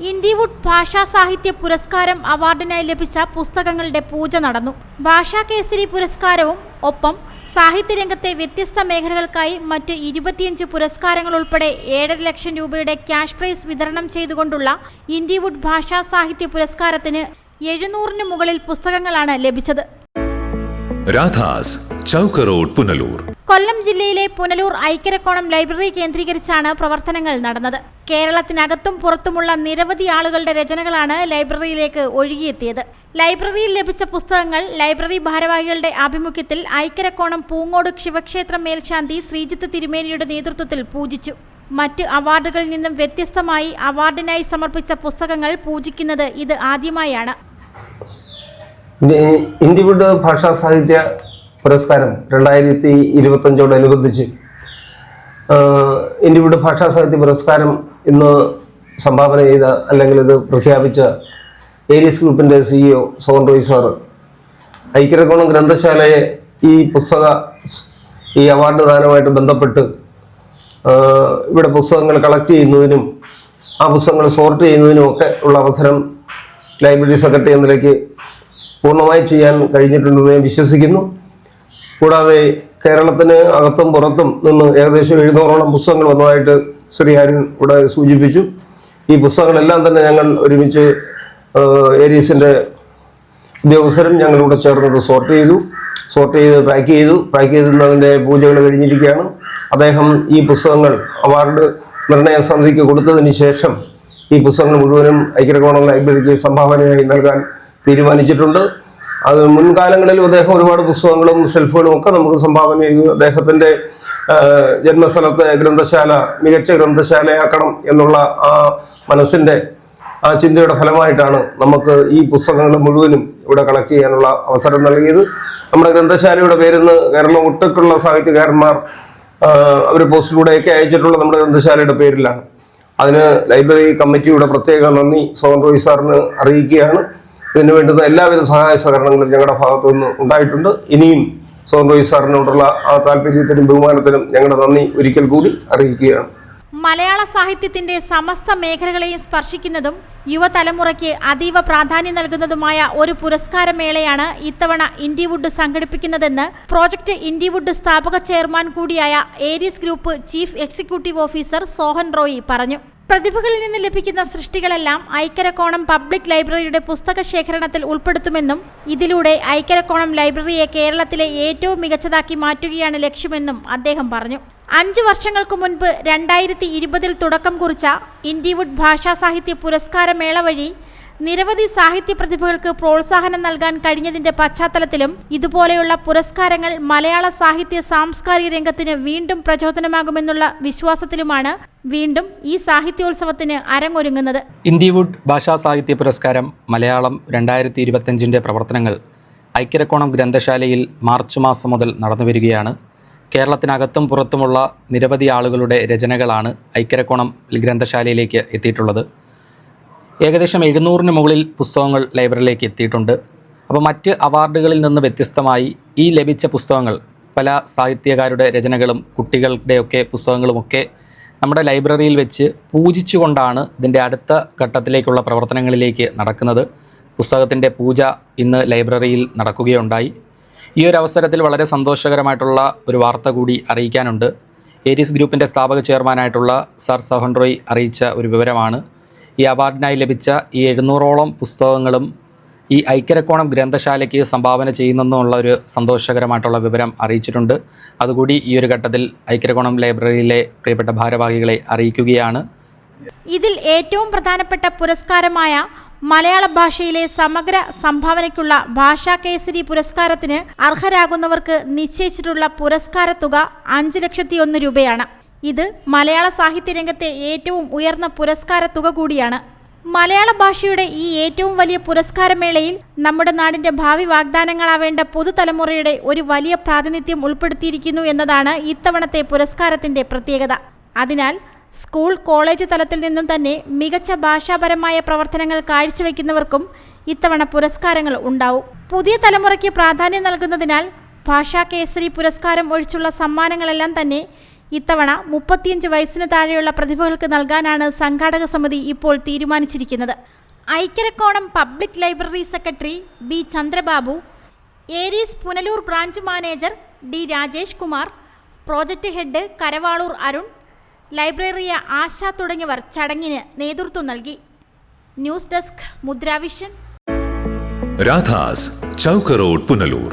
ഇൻഡിവുഡ് ഭാഷാ സാഹിത്യ പുരസ്കാരം അവാർഡിനായി ലഭിച്ച പുസ്തകങ്ങളുടെ പൂജ നടന്നു. ഭാഷാ കേസരി പുരസ്കാരവും ഒപ്പം സാഹിത്യരംഗത്തെ വ്യത്യസ്ത മേഖലകൾക്കായി മറ്റ് ഇരുപത്തിയഞ്ച് പുരസ്കാരങ്ങൾ ഉൾപ്പെടെ ഏഴര ലക്ഷം രൂപയുടെ ക്യാഷ് പ്രൈസ് വിതരണം ചെയ്തുകൊണ്ടുള്ള ഇൻഡിവുഡ് ഭാഷാ സാഹിത്യ പുരസ്കാരത്തിന് എഴുന്നൂറിന് മുകളിൽ പുസ്തകങ്ങളാണ് ലഭിച്ചത്. രാധാസ് ചൗക്ക് റോഡ് പുനലൂർ. കൊല്ലം ജില്ലയിലെ പുനലൂർ ഐക്യരക്കോണം ലൈബ്രറി കേന്ദ്രീകരിച്ചാണ് പ്രവർത്തനങ്ങൾ നടന്നത്. കേരളത്തിനകത്തും പുറത്തുമുള്ള നിരവധി ആളുകളുടെ രചനകളാണ് ലൈബ്രറിയിലേക്ക് ഒഴുകിയെത്തിയത്. ലൈബ്രറിയിൽ ലഭിച്ച പുസ്തകങ്ങൾ ലൈബ്രറി ഭാരവാഹികളുടെ ആഭിമുഖ്യത്തിൽ ഐക്യരക്കോണം പൂങ്ങോട് ശിവക്ഷേത്രം മേൽശാന്തി ശ്രീജിത്ത് തിരുമേനിയുടെ നേതൃത്വത്തിൽ പൂജിച്ചു. മറ്റ് അവാർഡുകളിൽ നിന്നും വ്യത്യസ്തമായി അവാർഡിനായി സമർപ്പിച്ച പുസ്തകങ്ങൾ പൂജിക്കുന്നത് ഇത് ആദ്യമായാണ്. ഇന്ത്യയുടെ ഭാഷാ സാഹിത്യ പുരസ്കാരം രണ്ടായിരത്തി ഇരുപത്തഞ്ചോടനുബന്ധിച്ച് ഇന്ത്യയുടെ ഭാഷാ സാഹിത്യ പുരസ്കാരം ഇന്ന് സംഭാവന ചെയ്ത അല്ലെങ്കിൽ ഇത് പ്രഖ്യാപിച്ച ഏരിയസ് ഗ്രൂപ്പിന്റെ സിഇഒ സോൺ റോയ് സാറ്. ഐക്യരക്കോണം ഗ്രന്ഥശാലയെ ഈ പുസ്തക ഈ അവാർഡ് ദാനമായിട്ട് ബന്ധപ്പെട്ട് ഇവിടെ പുസ്തകങ്ങൾ കളക്ട് ചെയ്യുന്നതിനും ആ പുസ്തകങ്ങൾ സോർട്ട് ചെയ്യുന്നതിനും ഒക്കെ ഉള്ള അവസരം ലൈബ്രറി സെക്രട്ടറി എന്ന നിലയ്ക്ക് പൂർണമായി ചെയ്യാൻ കഴിഞ്ഞിട്ടുണ്ടെന്ന് ഞാൻ വിശ്വസിക്കുന്നു. കൂടാതെ കേരളത്തിന് അകത്തും പുറത്തും നിന്ന് ഏകദേശം എഴുന്നൂറോളം പുസ്തകങ്ങൾ വന്നതായിട്ട് ശ്രീ ഹരിൻ ഇവിടെ സൂചിപ്പിച്ചു. ഈ പുസ്തകങ്ങളെല്ലാം തന്നെ ഞങ്ങൾ ഒരുമിച്ച് ഏരീസിന്റെ ഉദ്യോഗസ്ഥരും ഞങ്ങളിവിടെ ചേർന്നത് സോർട്ട് ചെയ്തു. സോർട്ട് ചെയ്ത് പാക്ക് ചെയ്തു. പാക്ക് ചെയ്തതിന്റെ പൂജകൾ കഴിഞ്ഞിരിക്കുകയാണ്. അദ്ദേഹം ഈ പുസ്തകങ്ങൾ അവാർഡ് നിർണയ സമിതിക്ക് കൊടുത്തതിന് ശേഷം ഈ പുസ്തകങ്ങൾ മുഴുവനും ഐക്യരകോണ ലൈബ്രറിക്ക് സംഭാവനയായി നൽകാൻ തീരുമാനിച്ചിട്ടുണ്ട്. അത് മുൻകാലങ്ങളിൽ അദ്ദേഹം ഒരുപാട് പുസ്തകങ്ങളും ഷെൽഫുകളും ഒക്കെ നമുക്ക് സംഭാവന ചെയ്തു. അദ്ദേഹത്തിന്റെ ജന്മസ്ഥലത്തെ ഗ്രന്ഥശാല മികച്ച ഗ്രന്ഥശാലയാക്കണം എന്നുള്ള ആ മനസ്സിന്റെ ആ ചിന്തയുടെ ഫലമായിട്ടാണ് നമുക്ക് ഈ പുസ്തകങ്ങൾ മുഴുവനും ഇവിടെ കളക്ട് ചെയ്യാനുള്ള അവസരം നൽകിയത്. നമ്മുടെ ഗ്രന്ഥശാലയുടെ പേരിന്ന് കേരളം ഒട്ടുക്കുള്ള സാഹിത്യകാരന്മാർ അവർ പോസ്റ്റിലൂടെയൊക്കെ അയച്ചിട്ടുള്ള നമ്മുടെ ഗ്രന്ഥശാലയുടെ പേരിലാണ്. അതിന് ലൈബ്രറി കമ്മിറ്റിയുടെ പ്രത്യേക നന്ദി സോൺ റോയ് സാറിന് അറിയിക്കുകയാണ്. ഇതിന് വേണ്ടുന്ന എല്ലാവിധ സഹായ സഹകരണങ്ങളും ഞങ്ങളുടെ ഭാഗത്തു നിന്ന് ഉണ്ടായിട്ടുണ്ട്. ഇനിയും റോയ് സാറിനോടുള്ള ആ താല്പര്യത്തിനും ബഹുമാനത്തിനും ഞങ്ങളുടെ നന്ദി ഒരിക്കൽ കൂടി അറിയിക്കുകയാണ്. മലയാള സാഹിത്യത്തിന്റെ സമസ്ത മേഖലകളെയും സ്പർശിക്കുന്നതും യുവതലമുറയ്ക്ക് അതീവ പ്രാധാന്യം നൽകുന്നതുമായ ഒരു പുരസ്കാരമേളയാണ് ഇത്തവണ ഇൻഡിവുഡ് സംഘടിപ്പിക്കുന്നതെന്ന് പ്രോജക്ട് ഇൻഡിവുഡ് സ്ഥാപക ചെയർമാൻ കൂടിയായ Aries group chief executive officer Sohan Roy പറഞ്ഞു. പ്രതിഭകളിൽ നിന്ന് ലഭിക്കുന്ന സൃഷ്ടികളെല്ലാം ഐക്കരക്കോണം പബ്ലിക് ലൈബ്രറിയുടെ പുസ്തക ശേഖരണത്തിൽ ഉൾപ്പെടുത്തുമെന്നും ഇതിലൂടെ ഐക്കരക്കോണം ലൈബ്രറിയെ കേരളത്തിലെ ഏറ്റവും മികച്ചതാക്കി മാറ്റുകയാണ് ലക്ഷ്യമെന്നും അദ്ദേഹം പറഞ്ഞു. അഞ്ച് വർഷങ്ങൾക്ക് മുൻപ് രണ്ടായിരത്തി ഇരുപതിൽ തുടക്കം കുറിച്ച ഇൻഡിവുഡ് ഭാഷാ സാഹിത്യ പുരസ്കാരമേള വഴി നിരവധി സാഹിത്യ പ്രതിഭകൾക്ക് പ്രോത്സാഹനം നൽകാൻ കഴിഞ്ഞതിന്റെ പശ്ചാത്തലത്തിലും ഇതുപോലെയുള്ള പുരസ്കാരങ്ങൾ മലയാള സാഹിത്യ സാംസ്കാരിക രംഗത്തിന് വീണ്ടും പ്രചോദനമാകുമെന്നുള്ള വിശ്വാസത്തിലുമാണ് വീണ്ടും ഈ സാഹിത്യോത്സവത്തിന് അരങ്ങൊരുങ്ങുന്നത്. ഇൻഡിവുഡ് ഭാഷാ സാഹിത്യ പുരസ്കാരം മലയാളം രണ്ടായിരത്തി ഇരുപത്തഞ്ചിന്റെ പ്രവർത്തനങ്ങൾ ഐക്യരക്കോണം ഗ്രന്ഥശാലയിൽ മാർച്ച് മാസം മുതൽ നടന്നു വരികയാണ്. കേരളത്തിനകത്തും പുറത്തുമുള്ള നിരവധി ആളുകളുടെ രചനകളാണ് ഐക്യരക്കോണം ഗ്രന്ഥശാലയിലേക്ക് എത്തിയിട്ടുള്ളത്. ഏകദേശം എഴുന്നൂറിന് മുകളിൽ പുസ്തകങ്ങൾ ലൈബ്രറിയിലേക്ക് എത്തിയിട്ടുണ്ട്. അപ്പോൾ മറ്റ് അവാർഡുകളിൽ നിന്ന് വ്യത്യസ്തമായി ഈ ലഭിച്ച പുസ്തകങ്ങൾ പല സാഹിത്യകാരുടെ രചനകളും കുട്ടികളുടെയൊക്കെ പുസ്തകങ്ങളുമൊക്കെ നമ്മുടെ ലൈബ്രറിയിൽ വെച്ച് പൂജിച്ചുകൊണ്ടാണ് ഇതിന്റെ അടുത്ത ഘട്ടത്തിലേക്കുള്ള പ്രവർത്തനങ്ങളിലേക്ക് നടക്കുന്നത്. പുസ്തകത്തിന്റെ പൂജ ഇന്ന് ലൈബ്രറിയിൽ നടക്കുകയുണ്ടായി. ഈ ഒരു അവസരത്തിൽ വളരെ സന്തോഷകരമായിട്ടുള്ള ഒരു വാർത്ത കൂടി അറിയിക്കാനുണ്ട്. ഏരീസ് ഗ്രൂപ്പിന്റെ സ്ഥാപക ചെയർമാനായിട്ടുള്ള സർ സഹൻ റോയ് അറിയിച്ച ഒരു വിവരമാണ്. ഈ അവാർഡിനായി ലഭിച്ച ഈ എഴുന്നൂറോളം പുസ്തകങ്ങളും ഈ ഐക്യരക്കോണം ഗ്രന്ഥശാലയ്ക്ക് സംഭാവന ചെയ്യുന്നെന്നുള്ള ഒരു സന്തോഷകരമായിട്ടുള്ള വിവരം അറിയിച്ചിട്ടുണ്ട്. അതുകൂടി ഈ ഒരു ഘട്ടത്തിൽ ഐക്യരക്കോണം ലൈബ്രറിയിലെ പ്രിയപ്പെട്ട ഭാരവാഹികളെ അറിയിക്കുകയാണ്. ഇതിൽ ഏറ്റവും പ്രധാനപ്പെട്ട പുരസ്കാരമായ മലയാള ഭാഷയിലെ സമഗ്ര സംഭാവനയ്ക്കുള്ള ഭാഷാ കേസരി പുരസ്കാരത്തിന് അർഹരാകുന്നവർക്ക് നിശ്ചയിച്ചിട്ടുള്ള പുരസ്കാര തുക അഞ്ച് ലക്ഷത്തി ഒന്ന് രൂപയാണ്. ഇത് മലയാള സാഹിത്യരംഗത്തെ ഏറ്റവും ഉയർന്ന പുരസ്കാര തുക കൂടിയാണ്. മലയാള ഭാഷയുടെ ഈ ഏറ്റവും വലിയ പുരസ്കാരമേളയിൽ നമ്മുടെ നാടിന്റെ ഭാവി വാഗ്ദാനങ്ങളാവേണ്ട പുതുതലമുറയുടെ ഒരു വലിയ പ്രാതിനിധ്യം ഉൾപ്പെടുത്തിയിരിക്കുന്നു എന്നതാണ് ഇത്തവണത്തെ പുരസ്കാരത്തിന്റെ പ്രത്യേകത. അതിനാൽ സ്കൂൾ കോളേജ് തലത്തിൽ നിന്നും തന്നെ മികച്ച ഭാഷാപരമായ പ്രവർത്തനങ്ങൾ കാഴ്ചവെക്കുന്നവർക്കും ഇത്തവണ പുരസ്കാരങ്ങൾ ഉണ്ടാവും. പുതിയ തലമുറയ്ക്ക് പ്രാധാന്യം നൽകുന്നതിനാൽ ഭാഷാ കേസരി പുരസ്കാരം ഒഴിച്ചുള്ള സമ്മാനങ്ങളെല്ലാം തന്നെ ഇത്തവണ മുപ്പത്തിയഞ്ച് വയസ്സിന് താഴെയുള്ള പ്രതിഭകൾക്ക് നൽകാനാണ് സംഘാടക സമിതി ഇപ്പോൾ തീരുമാനിച്ചിരിക്കുന്നത്. Aikyarakkonam public library secretary B Chandrababu Aries Punalur branch manager D Rajesh Kumar project head Karavaloor Arun ലൈബ്രറിയ ആശ തുടങ്ങിയവർ ചടങ്ങിന് നേതൃത്വം നൽകി. News desk Mudra vision. Radhas ചൗക്കറോഡ് Punalur.